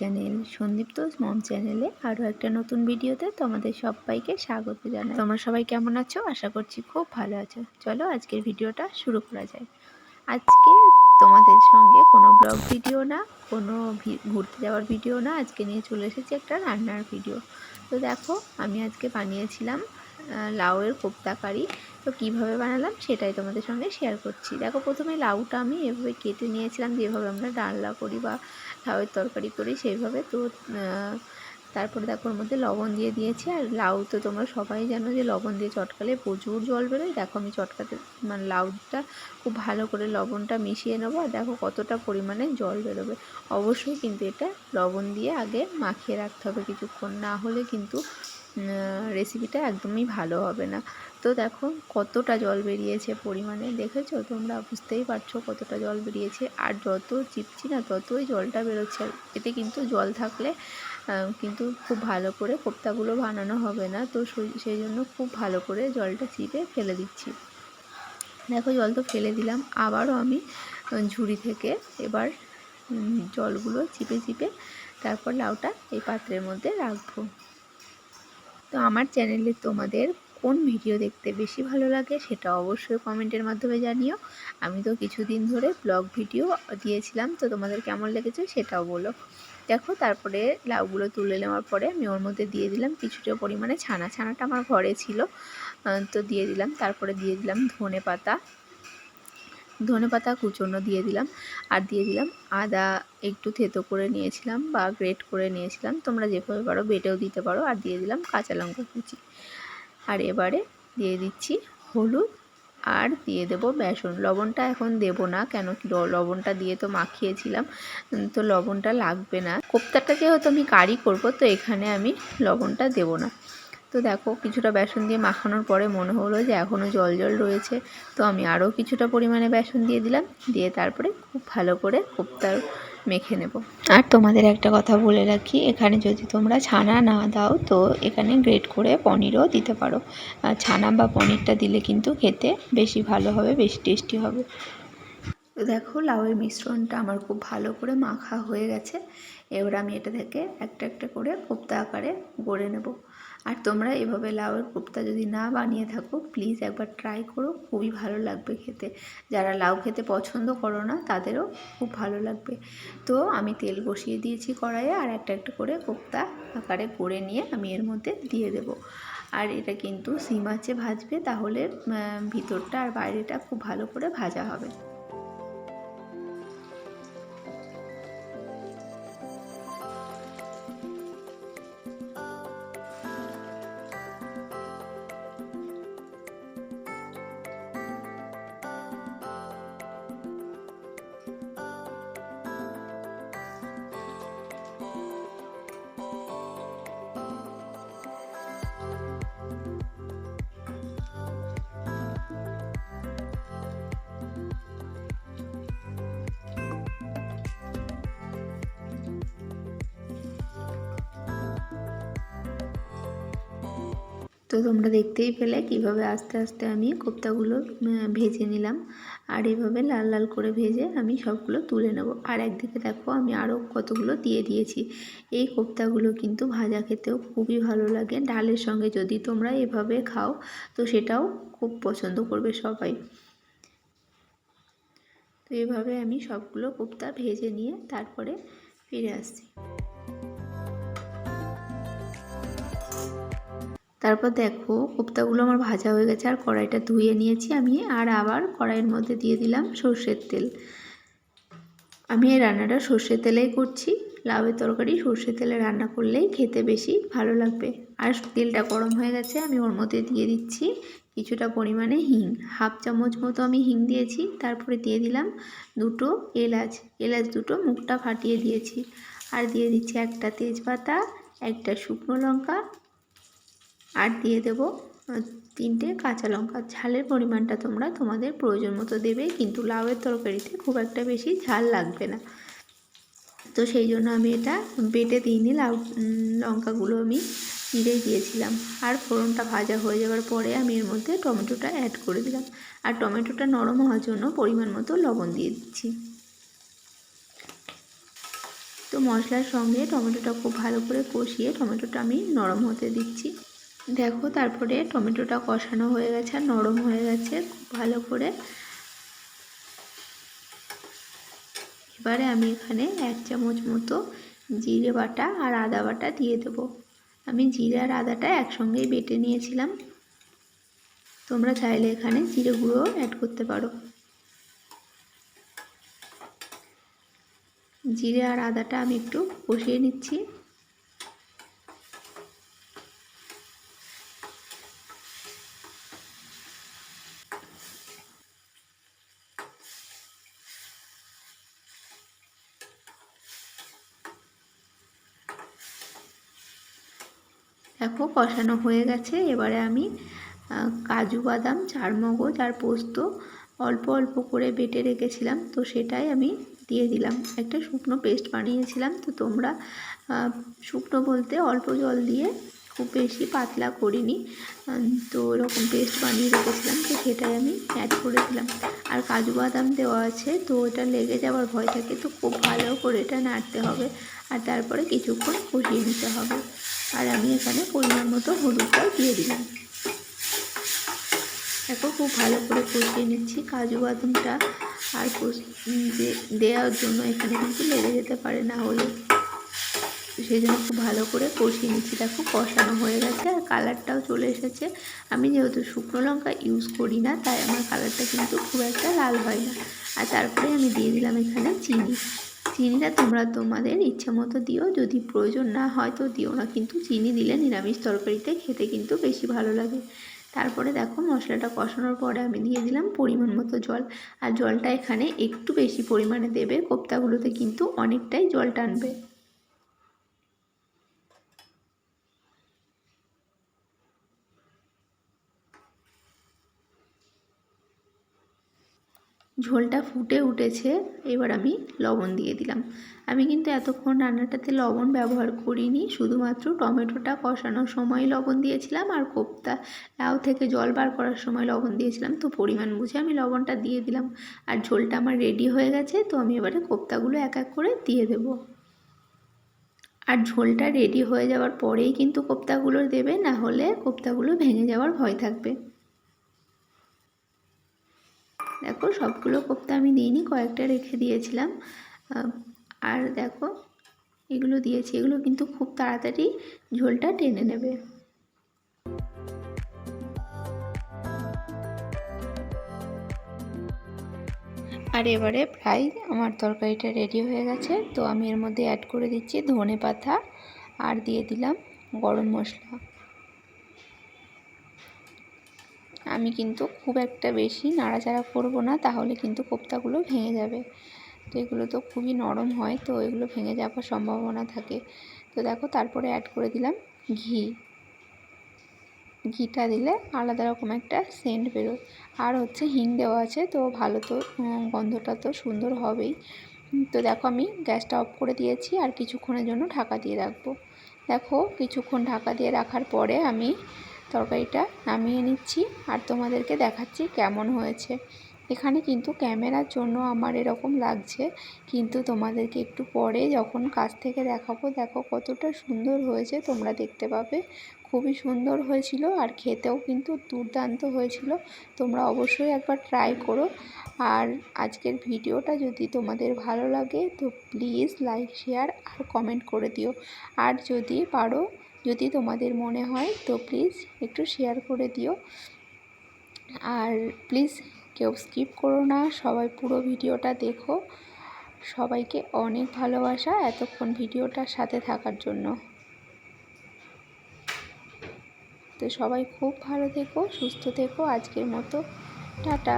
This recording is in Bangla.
চ্যানেল সন্দীপ্ত মম চ্যানেলে আরও একটা নতুন ভিডিওতে তোমাদের সবাইকে স্বাগত জানাই। তোমরা সবাই কেমন আছো? আশা করছি খুব ভালো আছো। চলো আজকের ভিডিওটা শুরু করা যায় আজকে তোমাদের সঙ্গে কোনো ব্লগ ভিডিও না, কোনো ঘুরতে যাওয়ার ভিডিও না, আজকে নিয়ে চলে এসেছি একটা রান্নার ভিডিও। তো দেখো, আমি আজকে বানিয়েছিলাম লাউয়ের কোপ্তা কারি। তো কীভাবে বানালাম সেটাই তোমাদের সঙ্গে শেয়ার করছি। দেখো, প্রথমে লাউটা আমি এভাবে কেটে নিয়েছিলাম, যেভাবে আমরা ডালনা করি বা লাউয়ের তরকারি করি সেইভাবে। তো তারপরে দেখো, ওর মধ্যে লবণ দিয়ে দিয়েছি। আর লাউ তো তোমরা সবাই জানো যে লবণ দিয়ে চটকালে প্রচুর জল বেরোয়। দেখো, আমি চটকাতে মানে লাউটা খুব ভালো করে লবণটা মিশিয়ে নেব। আর দেখো, কতটা পরিমাণে জল বেরোবে। অবশ্যই কিন্তু এটা লবণ দিয়ে আগে মাখিয়ে রাখতে হবে কিছুক্ষণ। না হলে কিন্তু রেসিপিটা একদমই ভালো হবে না। তো দেখো কতটা জল বেরিয়েছে পরিমাণে, দেখেছ? তোমরা বুঝতেই পারছ কতটা জল বেরিয়েছে। আর যত চিপছি না ততই জলটা বেরোচ্ছে। এতে কিন্তু জল থাকলে কিন্তু খুব ভালো করে কোপ্তাগুলো বানানো হবে না। তো সেই জন্য খুব ভালো করে জলটা চিপে ফেলে দিচ্ছি। দেখো জল তো ফেলে দিলাম। আবারও আমি ঝুড়ি থেকে এবার জলগুলো চিপে চিপে তারপর লাউটা এই পাত্রের মধ্যে রাখব। তো আমার চ্যানেলে তোমাদের কোন ভিডিও দেখতে বেশি ভালো লাগে সেটা অবশ্যই কমেন্টের মাধ্যমে জানিও। আমি তো কিছুদিন ধরে ব্লগ ভিডিও দিয়েছিলাম, তো তোমাদের কেমন লেগেছে সেটাও বলো। দেখো, তারপরে লাউগুলো তুলে নেওয়ার পরে আমি ওর মধ্যে দিয়ে দিলাম কিছুটা পরিমাণে ছানা। ছানাটা আমার ঘরে ছিল তো দিয়ে দিলাম। তারপরে দিয়ে দিলাম ধনে পাতা ধনে পাতা কুচনো দিয়ে দিলাম, আর দিয়ে দিলাম আদা একটু থেতো করে নিয়েছিলাম বা গ্রেট করে নিয়েছিলাম। তোমরা যেভাবে পারো বেটেও দিতে পারো, আর দিয়ে দিলাম কাঁচা লঙ্কা কুচি। আর এবারে দিয়ে দিচ্ছি হলুদ, আর দিয়ে দেব বেসন। লবণটা এখন দেব না, কেন কি লবণটা দিয়ে তো মাখিয়েছিলাম তো লবণটা লাগবে না। কোপ্তাটা যেহেতু আমি কারি করব, তো এখানে আমি লবণটা দেব না। তো দেখো, কিছুটা বেসন দিয়ে মাখানোর পরে মনে হলো যে এখনও জল জল রয়েছে। তো আমি আরও কিছুটা পরিমাণে বেসন দিয়ে দিলাম, দিয়ে তারপরে খুব ভালো করে কোপ্তার মেখে নেব। আর তোমাদের একটা কথা বলে রাখি, এখানে যদি তোমরা ছানা না দাও, তো এখানে গ্রেট করে পনিরও দিতে পারো। ছানা বা পনিরটা দিলে কিন্তু খেতে বেশি ভালো হবে, বেশি টেস্টি হবে। তো দেখো লাউয়ের মিশ্রণটা আমার খুব ভালো করে মাখা হয়ে গেছে। এবার আমি এটা থেকে একটা একটা করে কোপ্তা আকারে গড়ে নেব। আর তোমরা এভাবে লাউয়ের কোপ্তা যদি না বানিয়ে থাকো প্লিজ একবার ট্রাই করো, খুবই ভালো লাগবে খেতে। যারা লাউ খেতে পছন্দ করো না, তাদেরও খুব ভালো লাগবে। তো আমি তেল বসিয়ে দিয়েছি কড়াইয়ে আর একটা একটা করে কোপ্তা আকারে করে নিয়ে আমি এর মধ্যে দিয়ে দেব। আর এটা কিন্তু সিম আছে ভাজবে, তাহলে ভিতরটা আর বাইরেটা খুব ভালো করে ভাজা হবে। তো তোমরা দেখতেই পেলে কীভাবে আস্তে আস্তে আমি কোপ্তাগুলো ভেজে নিলাম। আর এইভাবে লাল লাল করে ভেজে আমি সবগুলো তুলে নেব। আর একদিকে দেখো আমি আরও কতগুলো দিয়ে দিয়েছি। এই কোপ্তাগুলো কিন্তু ভাজা খেতেও খুবই ভালো লাগে। ডালের সঙ্গে যদি তোমরা এভাবে খাও, তো সেটাও খুব পছন্দ করবে সবাই। তো এভাবে আমি সবগুলো কোপ্তা ভেজে নিয়ে তারপরে ফিরে আসছি। তারপর দেখো, কোপ্তাগুলো আমার ভাজা হয়ে গেছে, আর কড়াইটা ধুয়ে নিয়েছি আমি, আর আবার কড়াইয়ের মধ্যে দিয়ে দিলাম সর্ষের তেল। আমি এই রান্নাটা সর্ষের তেলেই করছি, লাউয়ের তরকারি সর্ষের তেলে রান্না করলেই খেতে বেশি ভালো লাগবে। আর তেলটা গরম হয়ে গেছে, আমি ওর মধ্যে দিয়ে দিচ্ছি কিছুটা পরিমাণে হিং। হাফ চামচ মতো আমি হিং দিয়েছি, তারপরে দিয়ে দিলাম দুটো এলাচ। এলাচ দুটো মুখটা ফাটিয়ে দিয়েছি। আর দিয়ে দিচ্ছি একটা তেজপাতা, একটা শুকনো লঙ্কা আর দিয়ে দেব তিনটে কাঁচা লঙ্কা। ঝালের পরিমাণটা তোমরা তোমাদের প্রয়োজন মতো দেবে, কিন্তু লাউয়ের তরকারিতে খুব একটা বেশি ঝাল লাগবে না। তো সেই জন্য আমি এটা বেটে দিইনি, লাউ লঙ্কাগুলো আমি চিড়েই দিয়েছিলাম। আর ফোড়নটা ভাজা হয়ে যাওয়ার পরে আমি এর মধ্যে টমেটোটা অ্যাড করে দিলাম। আর টমেটোটা নরম হওয়ার জন্য পরিমাণ মতো লবণ দিয়ে দিচ্ছি। তো মশলার সঙ্গে টমেটোটা খুব ভালো করে কষিয়ে টমেটোটা আমি নরম হতে দিচ্ছি। দেখো, তারপরে টমেটোটা কষানো হয়ে গেছে আর নরম হয়ে গেছে খুব ভালো করে। এবারে আমি এখানে এক চামচ মতো জিরে বাটা আর আদা বাটা দিয়ে দেবো। আমি জিরে আর আদাটা একসঙ্গেই বেটে নিয়েছিলাম। তোমরা চাইলে এখানে জিরে গুঁড়ো অ্যাড করতে পারো। জিরে আর আদাটা আমি একটু কষিয়ে নিচ্ছি। দেখো কষানো হয়ে গেছে। এবারে আমি কাজু, বাদাম, চারমগজ আর পোস্ত অল্প অল্প করে বেটে রেখেছিলাম। তো সেটাই আমি দিয়ে দিলাম। একটা শুকনো পেস্ট বানিয়েছিলাম। তো তোমরা শুকনো বলতে অল্প জল দিয়ে খুব বেশি পাতলা করিনি। তো ওরকম পেস্ট বানিয়ে রেখেছিলাম। তো সেটাই আমি অ্যাড করে দিলাম আর কাজু, বাদাম দেওয়া আছে। তো এটা লেগে যাওয়ার ভয় থাকে। তো খুব ভালো করে এটা নাড়তে হবে। আর তারপরে কিছুক্ষণ কষিয়ে নিতে হবে। আর আমি এখানে পরিমাণ মতো হলুদটাও দিয়ে দিলাম। এখন খুব ভালো করে কষিয়ে নিচ্ছি। কাজু বাদামটা আর দেওয়ার জন্য এখানে কিন্তু লেগে যেতে পারে না হলে। সেই জন্য খুব ভালো করে কষিয়ে নিচ্ছি। দেখো, কষানো হয়ে গেছে আর কালারটাও চলে এসেছে। আমি যেহেতু শুকনো লঙ্কা ইউজ করি না, তাই আমার কালারটা কিন্তু খুব একটা লাল হয় না। আর তারপরে আমি দিয়ে দিলাম এখানে চিনি। চিনিটা তোমরা তোমাদের ইচ্ছা মতো দিও, যদি প্রয়োজন না হয় তো দিও না। কিন্তু চিনি দিলে নিরামিষ তরকারিতে খেতে কিন্তু বেশি ভালো লাগে। তারপরে দেখো মশলাটা কষানোর পরে আমি দিয়ে দিলাম পরিমাণ মতো জল। আর জলটা এখানে একটু বেশি পরিমাণে দেবে, কোপ্তাগুলোতে কিন্তু অনেকটাই জল টানবে। ঝোলটা ফুটে উঠেছে, এবার আমি লবণ দিয়ে দিলাম। আমি কিন্তু এতক্ষণ রান্নাটাতে লবণ ব্যবহার করিনি, শুধুমাত্র টমেটোটা কষানোর সময় লবণ দিয়েছিলাম আর কোপ্তা লাউ থেকে জল বার করার সময় লবণ দিয়েছিলাম। তো পরিমাণ বুঝে আমি লবণটা দিয়ে দিলাম। আর ঝোলটা আমার রেডি হয়ে গেছে, তো আমি এবারে কোপ্তাগুলো এক এক করে দিয়ে দেব। আর ঝোলটা রেডি হয়ে যাওয়ার পরেই কিন্তু কোপ্তাগুলো দেবে, না হলে কোপ্তাগুলো ভেঙে যাওয়ার ভয় থাকবে। দেখো, সবগুলো কোপ্তা আমি দিইনি, কয়েকটা রেখে দিয়েছিলাম। আর দেখো, এগুলো দিয়েছি। এগুলো কিন্তু খুব তাড়াতাড়ি ঝোলটা টেনে নেবে। আর এবারে প্রায় আমার তরকারিটা রেডি হয়ে গেছে। তো আমি এর মধ্যে অ্যাড করে দিচ্ছি ধনে পাতা আর দিয়ে দিলাম গরম মশলা। আমি কিন্তু খুব একটা বেশি নাড়াচাড়া করব না, তাহলে কিন্তু কোপ্তাগুলো ভেঙে যাবে। তো এগুলো তো খুবই নরম হয়, তো এগুলো ভেঙে যাওয়ার সম্ভাবনা থাকে। তো দেখো তারপরে অ্যাড করে দিলাম ঘি। ঘিটা দিলে আলাদা রকম একটা সেন্ট বেরোয়। আর হচ্ছে হিং দেওয়া আছে, তো ভালো তো গন্ধটা তো সুন্দর হবেই। তো দেখো আমি গ্যাসটা অফ করে দিয়েছি, আর কিছুক্ষণের জন্য ঢাকা দিয়ে রাখব। দেখো কিছুক্ষণ ঢাকা দিয়ে রাখার পরে আমি তরকারিটা নামিয়ে নিচ্ছি আর তোমাদেরকে দেখাচ্ছি কেমন হয়েছে। এখানে কিন্তু ক্যামেরার জন্য আমার এরকম লাগছে, কিন্তু তোমাদেরকে একটু পরে যখন কাছ থেকে দেখাবো, দেখো কতটা সুন্দর হয়েছে, তোমরা দেখতে পাবে। খুবই সুন্দর হয়েছিল আর খেতেও কিন্তু দুর্দান্ত হয়েছিল। তোমরা অবশ্যই একবার ট্রাই করো। আর আজকের ভিডিওটা যদি তোমাদের ভালো লাগে, তো প্লিজ লাইক, শেয়ার আর কমেন্ট করে দিও। আর যদি পারো যদি তোমাদের মনে হয়, তো প্লিজ একটু শেয়ার করে দিও। আর প্লিজ কেউ স্কিপ করো না, সবাই পুরো ভিডিওটা দেখো। সবাইকে অনেক ভালোবাসা এতক্ষণ ভিডিওটার সাথে থাকার জন্য। তো সবাই খুব ভালো থেকো, সুস্থ থেকো, আজকের মতো। টাটা।